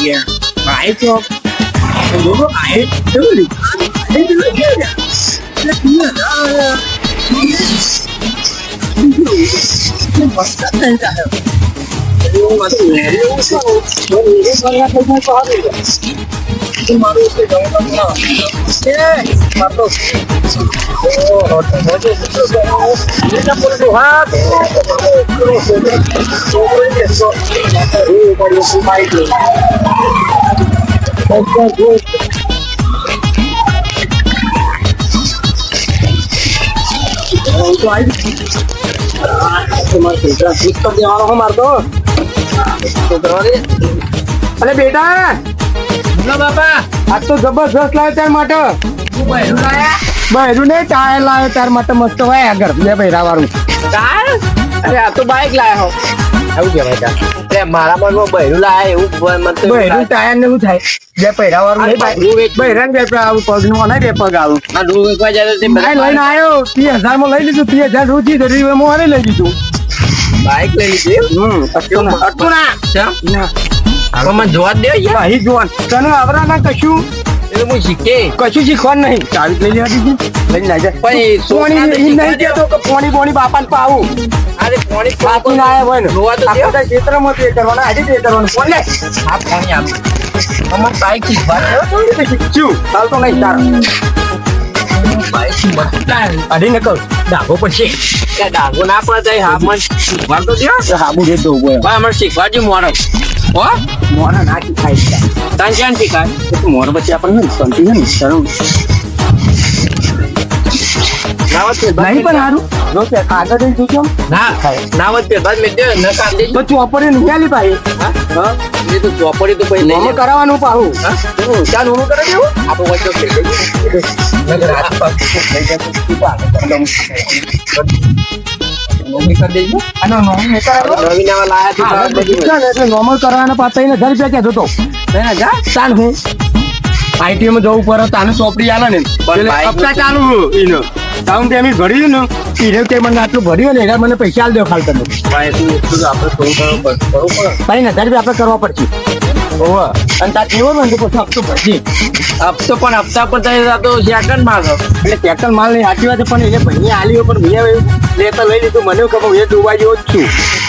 here. Vai, Tom. Eu vou lá, hein? Eu vou ligar. Eu vou ligar. Eu não gosto da tanta, não. Eu gosto da tanta. Eu gosto da tanta. Eu gosto da tanta. Eu gosto da tanta. Eu gosto da tanta. Eu gosto da tanta. Eu gosto da tanta. Dia. Dia તો અરે બેટા બાપા. આજ તો જબરજસ્ત તાર માટે. લાયા બહેરું ને ટાયર લાવ્યો તાર માટે મસ્ત હોય આગળ. બે બહેરા વાળું ટાયર? અરે આ તો બાઈક લાવ્યો એવું આવું કહેવાય તાર મારા મનમાં બહેરું લાયા એવું બહેરું ટાયર ને એવું થાય. બે પહેરા વાળું નહીં અરે એક- બહેરા ને બે પગ આવું પગનું બે પગ આવું. આ રૂ વેચવા જાય તો તે લઈને આવ્યો. ત્રીસ હજારમાં લઈ લીધું. ત્રીસ હજાર રૂચી ધરી હું આને લઈ લીધું. બાઈક લઈ લીધી હમ અટકો ના. અટકું ના. ના. હવે મને જોવા દે યાર. અહીં તને આવરા ના કશું? એટલે હું શીખે. કશું શીખવાનું નહીં. ચાવી લઈ લેવા દીધી. લઈને ના જા પણ પોણી નહીં. કહેતો કે પોણી પોણી બાપાને પાવું અરે પોણી બાપુ ના આયા હોય ને. જોવા તો ક્ષેત્રમાં તે કરવાના આજે પે કરવાનું. પોણી આ પોણી આપ અમાર બાઈક શીખવા દે શું ચાલ તો નહીં તાર. બાઈક શીખવા અઢી નકલ ડાબો પડશે. ડાઘો ના પડે હા મને શીખવાડતો દે હાબુ દે દો ભાઈ અમારે શીખવાડજો મોરો હો? મોના ના ખાઈ તને ક્યાં શીખાય મોર પછી આપણને શાંતિ છે ને શરમ નાવત નહીં પણ હારું. જો કે આગળ જોજો ના નાવત પે બાદ મેં દે ન કામ દે તો ચોપડી નહીં આલી ભાઈ. હા? એ તો ચોપડી તો પછી નહીં કરાવવાનું પાહું. હા? ચાલ કરે દેવું આપણો વચ્ચે નગર હાથ પગ લઈ જાય તો આગળ મમ્મી કરી દેજો અને નોમ નહીં કરાવો નવી નવા લાયા તો એટલે નોર્મલ કરવાના પાછા ત્રણ હજાર રૂપિયા કહેતો તો ત્રણ હજાર ચાલ હું. આઈટીએમ જવું પડે તાને સોપડી આલે ને. એટલે હપ્તા ચાલુ ઈનો ડાઉન પેમેન્ટ ભર્યું ને ઈને તે મને આટલું ભર્યું ને એના મને પૈસા આલ દો ખાલ તમે તું આપણે કરવું પડે? હજાર રૂપિયા આપણે કરવા પડશે. ઓવા અને તાર કેવો મને પછી હપ્તો ભરજી હપ્તો પણ હપ્તા પર થાય તો સેકન્ડ માલ એટલે સેકન્ડ માલની સાચી વાત પણ એટલે ભાઈ આલી પણ મેં લેતા લઈ લીધું મને ખબર એ ડૂબા જેવો જ છું.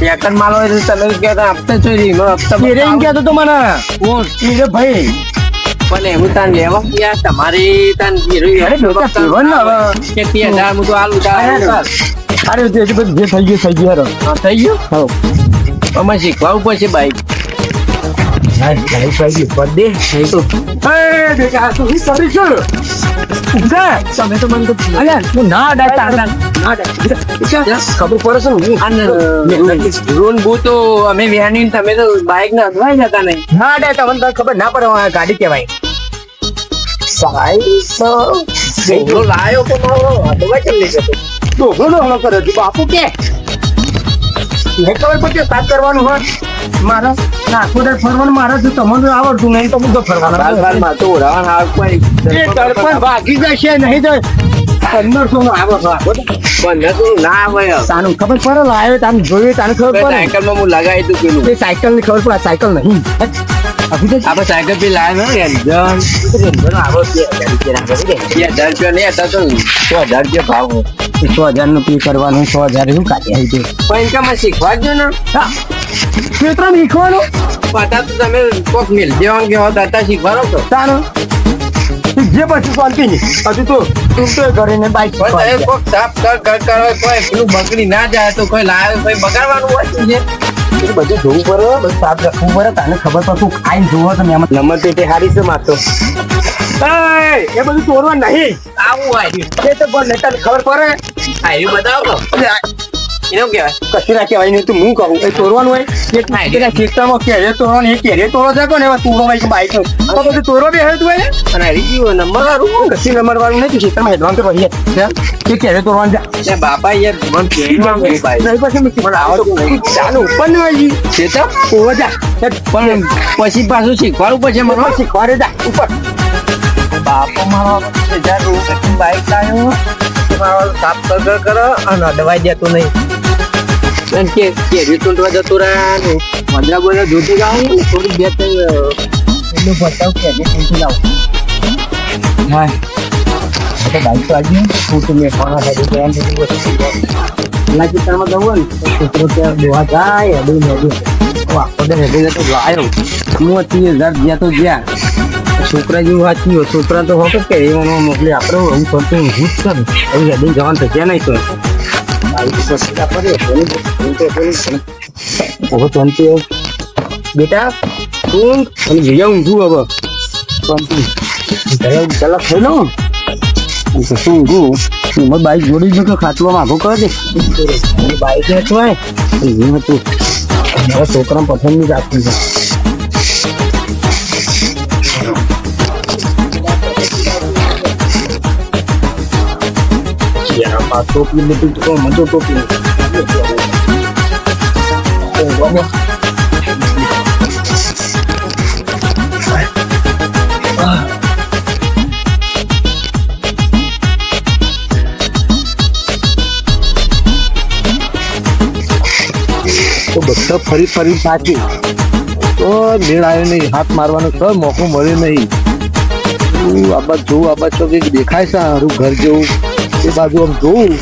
સેકન્ડ માલ હોય તો તમે કહેતા હપ્તા ચોરી હપ્તા એમ કહેતો તો મને. હું એટલે ભાઈ. પણ એવું તાન લેવા યાર તમારી તાન અરે. કે તે હજાર હું તો આલું અરે જે થઈ ગયું થઈ ગયું થઈ ગયું? હા અમે શીખવાવું પડશે બાઈક બર્થડે થઈ તો એ બેટા તું ઈ કરી છું. જા તમે તો મને તો અલ્યા તું ના ડા ના ડા ખબર પડે છે ને હું રૂન બુ તો અમે વ્યાની તમે તો બાઈક ના અધવાઈ જતા નહીં. ના ડા મને ખબર ના પડે ગાડી કહેવાય. સાઈ લાયો પણ મારો. કેમ નહીં જતો? ઘણો ડોહો કરે બાપુ કે ને ખબર પડતી સાત કરવાનું હોય? મારા નાખો દે ફરવાનું મારા તો તમને આવડતું નહીં તો બધો બાલ ફરવાનું તો ઉડાવવાનું આવે કોઈ. એ તડપણ ભાગી જશે નહીં તો પંદરસો નો આવે નતું ના આવે. તાનું ખબર પડે લાવ્યો તાનું જોયું તાનું ખબર પડે. સાયકલમાં હું લગાવી દઉં પેલું. સાયકલની ખબર પડે સાયકલ નહીં. તો આપણે સાયકલ બી લાવ્યા ને રેન્જન રેન્જન આવો બે હજાર રૂપિયા નહીં હતા તો સો હજાર રૂપિયા ભાવ. છ હજારનું પે કરવાનું છ હજાર શું કાઢી આવી છે પણ ઇન્કમ જ ને હા. ક્ષેત્ર શીખવાનું? પતા તો તમે કોક મિલ જેવાનું કે હોત હતા શીખવાડો છો. તાનું જે પછી શાંતિ નહીં. હજુ તો તું તો ઘરે ને બાઈક કોક સાફ કર કર કર કોઈ પેલું બગડી ના જાય તો કોઈ લાવે કોઈ બગાડવાનું હોય શું છે બધું જોવું પડે બધું સાફ રાખવું પડે. તને ખબર પડે તું ખાઈને જોવો તમે આમાં નંબર પેટે હારી છે માતો એ એ બધું તોડવા નહીં. આવું હોય. એ તો પણ તને ખબર પડે? હા એવું બતાવો તો. એટલે આ એનું કહેવાય? કશું ના કહેવાય નહીં તું હું કહું. એ તોરવાનું હોય. એક પેલા ખેતરમાં કેરે તોરવાનું એ કેરે તોરો છે ને એવા તોરો હોય બાઈક તો બધું તોરો બી હોય અને હરી ગયું નંબર હારું કશી નંબર વાળું નહીં ખેતરમાં હેડવાનું તો રહીએ એ કેરે તોરવાનું જા બાપા યાર ભાઈ નહીં પછી મને આવો ચાલો ઉપર ન આવી છે તો તોરો જા. પણ પછી પાછું શીખવાડું પછી મને શીખવાડે જા ઉપર. બાપો મારો હજાર રૂપિયા બાઈક લાવ્યો મારો સાફ કર કરો અને અડવાઈ દેતો નહીં. કે કેરી તૂટવા જતું રહ્યા મજા બોલે જોતી ગાઉં થોડી બે ત્રણ પેલું બતાવ કે આજે લાવું હા. તો બાઈક તો આવી હું મેં ખાના ખાધી તો એમ બધી વસ્તુ પેલા ચિત્રમાં જવું ને છોકરો ત્યાં દોવા જાય અડું ને અડું હું આખો તો હેડે જતો લાયો હું ત્રીસ હજાર જ્યાં તો ગયા. છોકરા જેવું વાંચ્યું છોકરા તો હોતો કે એમાં મોકલી આપણે હું કરતો હું જ કરું. હેડી જવાનું તો નહીં તો. બહુ શાંતિ બેટા તું. અને જઈ ઊંઘું હવે શાંતિ ઘરે કલાક થઈ લઉં શું ઊંઘું એમાં બાઈક જોડી જો કે ખાચવામાં આગો કરે છે બાઈક વેચવાય એવું હતું મારા છોકરા પસંદની જાતની છે લીધી તો બધા ફરી ફરી સાચી તો મેળ આવ્યો નહીં. હાથ મારવાનો તો મોકો મળ્યો નહીં. આ બાજુ જોઉં આ બાજુ કંઈક દેખાય છે હારું ઘર જેવું. એ બાજુ આમ જોઉં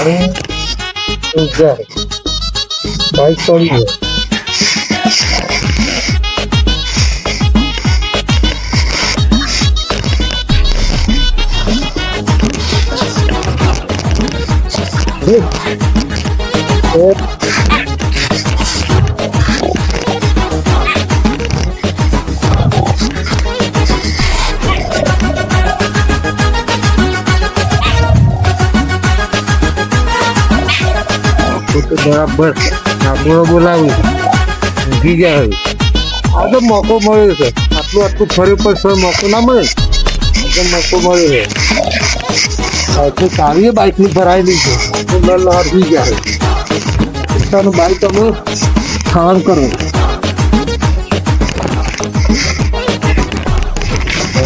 અરે બાઈક તોડી ગયો તો તો બરાબર આપણો બોલાવું ઊંઘી ગયા હવે આ તો મોકો મળ્યો છે આટલું આટલું ફરી પર સર મોકો ના મળે આ તો મોકો મળ્યો છે આ તો સારી બાઇકની ભરાયેલી છે તો નલ હરવી ગયા છે પોતાનું બાઇક અમે ખાણ કરો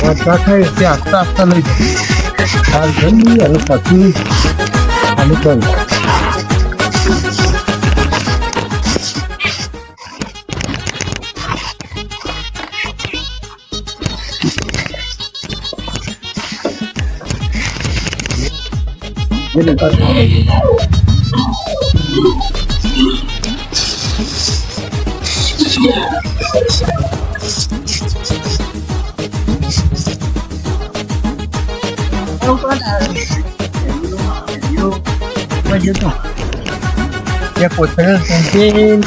બધા ખાય તે આસ્તા આસ્તા લઈ જાય હાલ જલ્દી અને પછી આનું કરું એ કોથળે સંચીન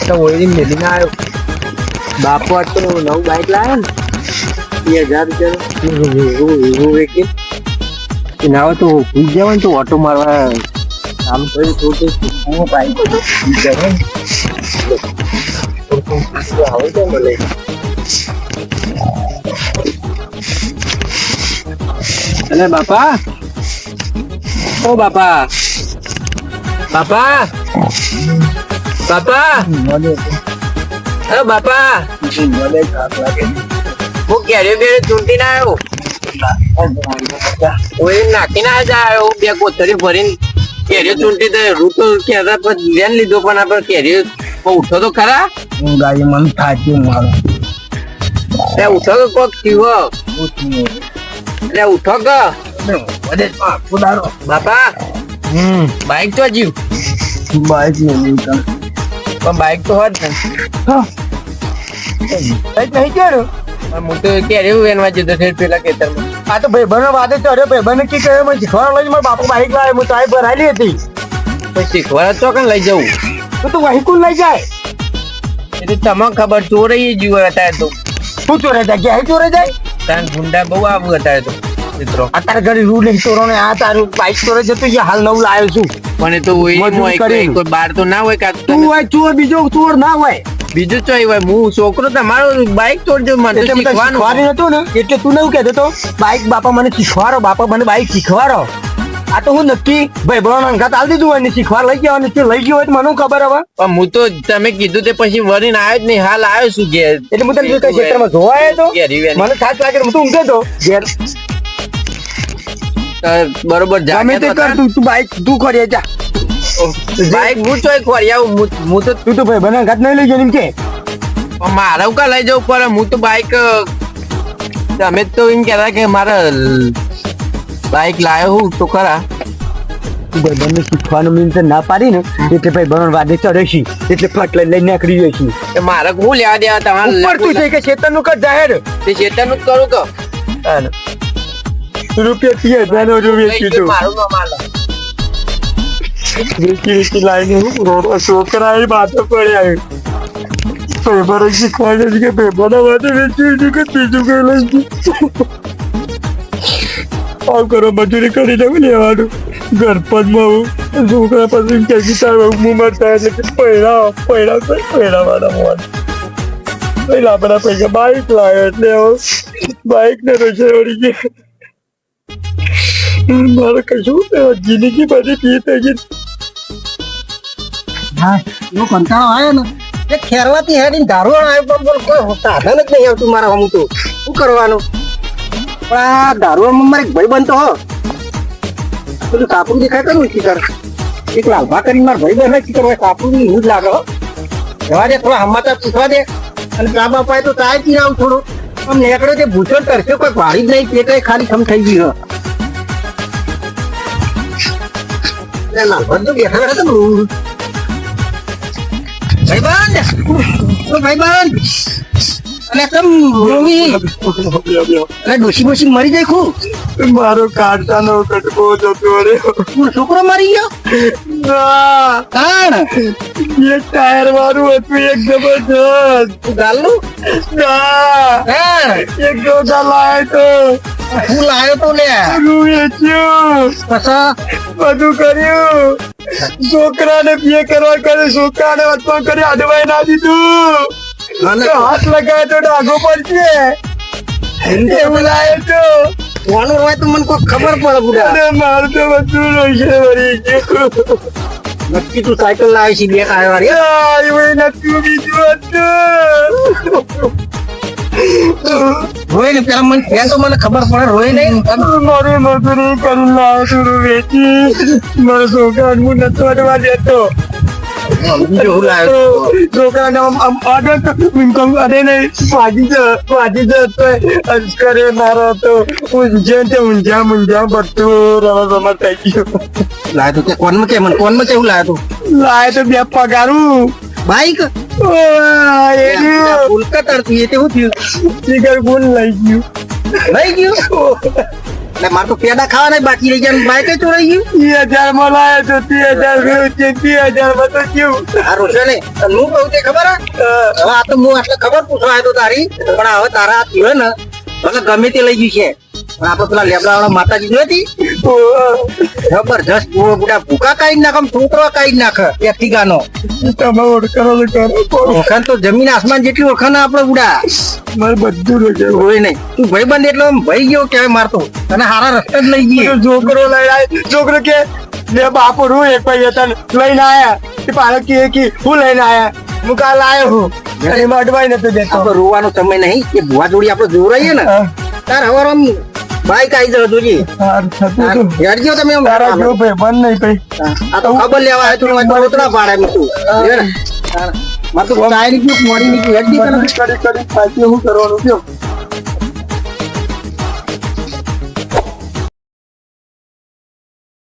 તો ઓળી મેલીને આવ્યો બાપો આટલું નવું બાઇક લાવ્યો ને બે હજાર રૂપિયા ના હોય તો ભૂલ જાય ને તો ઓટો મારવા આમ કરી થોડું હું બાઈક આવે તો મળે અલે બાપા? ઓ બાપા. બાપા? બાપા? અરે બાપા. હું કેરીઓ બેરે ચૂંટી ના આવ્યો. કોઈ નાખીને આ આવ્યો. બે કોથળી ભરીને કેરીઓ ચૂંટી તો રૂતો કેરા પર ધ્યાન લીધો પણ આપણે કેરીઓ ઉઠો તો ખરા? ગાડી મન થાચ્યું મારું. એ ઉઠો તો કોક થયો એટલે ઉઠો કે. બાપા હમ. બાઈક તો જીવ બાઈક ને નીકળ પણ બાઈક તો હોત ને. નહીં હું તો કેરીઓ વેનવા જતો છે પેલા ખેતરમાં. આ તો ભાઈ બનો વાદે અરે ભાઈ બને કી કહે મને શીખવાડો લઈ મારા બાપુ બાઈક લાવે હું ચાય ભરાયેલી હતી. પછી શીખવાડો તો કઈ લઈ જવું? તો તું વહીકુલ લઈ જાય? એ તો તમને ખબર ચોરાઈ જીવો અત્યારે તો. શું ચોરે જાય ક્યાંય ચોરે જાય તાન ગુંડા બહુ આવું અત્યારે તો મિત્રો. અત્યારે ઘરે રૂ લઈને ચોરો ને આ તારું બાઈક ચોરે જતું છે હાલ નવું લાવ્યો છું. પણ એ તો હોય. કોઈ બાર તો ના હોય કા તું હોય ચોર બીજો ચોર ના હોય. બીજું ચોય હોય હું છોકરો તમારો બાઈક તોડજો તો મને શીખવાનું. હતું ને? એટલે તું નવું કહેતો તો બાઈક બાપા મને શીખવાડો બાપા મને બાઈક શીખવાડો. આ તો હું નક્કી ભાઈ અંગાત આલ દીધું હોય ને શીખવા લઈ ગયો અને તે લઈ ગયો હોય તો મને ખબર હવે? પણ હું તો તમે કીધું તે પછી વરીને આવ્યો જ નહીં હાલ આવ્યો છું ઘેર. એટલે હું તને કઈ ક્ષેત્રમાં જોવા આવ્યો તો? મને સાત લાગે હું તો ઊંઘે તો. ઘેર. બરોબર જા જાગે તે તો કર તું તું બાઈક તું કરીએ જા. બાઈક હું ચોય ખોરી આવું હું- હું તો તું તો ભાઈ બને ઘાત નહીં લઈ જઈને એમ કે. મારા ઉકા કા લઈ જવું પડે હું તો બાઈક તમે તો એમ કહેતા કે મારે બાઈક લાયો હું તો ખરા. ભાઈ બંને શીખવાનું મીન તો ના પાડી ને એટલે ભાઈ બંને વાદે ચડેશી એટલે ફટ લઈને લઈને નીકળી જઈશી. એ મારે હું લેવા દેવા તમારે ઉપર તું છે કે ચેતનનું કર જાહેર. તે ચેતનનું કરું કે. રૂપિયા થી હજાર નો રૂપિયા લઈ કીધું. મારું નામ માલ વેચી વેચી લાઈને રોડો છોકરા એ બાતો પડ્યા પેપર શીખવાડે છે કે પેપર ના વેચી વેચી કે બીજું કઈ લઈ આવ કરો મજૂરી કરી દઉં લેવાનું. ગણપતમાં હું, છોકરા પછી કે તાર હું મરતા એટલે કઈ પૈડા વાળા મોન પહેલા આપણા પૈસા બાઈક લાવ્યો એટલે હવે બાઈક ને રશે વળી ગયા મારે કશું જિંદગી બધી પી થઈ ગઈ. હા, એવો કંટાળો આવ્યો ને, એ ખેરવાથી હેડીને ધારવાણ આવ્યો પણ કોઈ સાધન જ નહીં આવતું મારા હમ તો? શું કરવાનું? પણ આ દારૂમાં મારે ભાઈ બનતો હો. પેલું સાપડું દેખાય કરું ચિકર એક લાલભા કરીને મારા ભાઈ બને ચિકર હોય સાપડું હું જ લાગે હો. જવા દે, થોડા હમાતા પૂછવા દે. અને ચા બાપાએ તો તાય પી આવું થોડું. આમ નીકળ્યો તે ભૂસો કરશે કોઈ ભાડી જ નહીં, પેટે ખાલી ખમ થઈ ગયું હે. લાલભા તો બેઠા બેઠા તો અને કેમ રોવી. અને ડોસી બોસી મરી જાય ખુ મારો કાંટાનો કટકો જતો રહ્યો છોકરો મરી ગયો? ના, કાણ? એક ટાયર વાળું હતું એક જબરજસ્ત. ગાલનું? ના, હા એક દોડા લાયો તો. હું લાયો તો લે. હું વેચ્યું. પછા? બધું કર્યું. છોકરાને પીએ કરવા કરે છોકરાને વચમાં કરી અડવાઈ ના દીધું. હાથ લગાય તો ડાઘો પડશે. એવું લાયો તો. કોનું હોય તો મને કોઈ ખબર પડે બુડા. મારું તો બધું રહેશે વળી. નક્કી તું સાયકલ લાવી છે બે ટાયર વાળી એવું નક્કી બીજું હતું. રોય ને પેલા મને ફેન તો મને ખબર પડે રોય નહીં. મારી મજૂરી કરી લાવ છું વેચી મારો છોકરા હું નતો અડવા દેતો. તો જ હતો અજકરે તો તે ઊંઝા મુંઝા બધું રવા રવા થઈ ગયું લાવ્યો તો તે કોનમાં કે મને કોનમાં કેવું લાવ્યો તો લાય તો બે પગારું બાઈક એ રહ્યું. તરતી એ તેવું થયું ગુણ લઈ ગયું લઈ ગયું એટલે મારે તો પેડા ખાવાના બાકી રહી ગયા. બાઈક ચોરાઈ ગયું. બે હજારમાં લાયો તો ત્રીસ હજાર બે ત્રીસ હજારમાં તો કેવું સારું છે ને. હું કહું તે ખબર હે? હવે આ તો હું આટલે ખબર પૂછવા આવ્યો તારી. પણ હવે તારા આ થયું ને ભલે ગમે તે લઈ ગયું છે. પણ આપડે પેલા લેબડા વાળા માતાજી જોઈ હતી? જબરજસ્ત બુડા ભૂકા કાઢી નાખે છોકરો કાઢી નાખે એક નો તમે તો ઓળખાણ તો જમીન આસમાન જેટલી ઓળખાણ આપડે બુડા મારે બધું રજે રોય નહીં. તું ભાઈ બંધ એટલે ભાઈ ગયો કહેવાય મારતો તને હારા રસ્તે જ લઈ ગઈ છોકરો લઈ છોકરો કે લે બાપુ રૂ એક ભાઈ હતા ને લઈને આયા. તે પાછો કે કે હું લઈને આયા. હું કાલ આવ્યો હું એમાં અડવાઈ નતો દેતો. રોવાનો સમય નહીં. એ ભુવા જોડી આપડે જોરાઈએ ને તાર હવે બાઈક આવી જશે જોજી ગયો તમે આમ. તારા જેવો ભાઈ બંધ નહીં ભાઈ આ તો ખબર લેવા આવ્યો તું મને ઉતરા પાડે મેં તું. મારે તો ટાયર નીકળ્યું મોડી નીકળ્યું હેડ કરી કરી પાછી હું કરવાનું કયો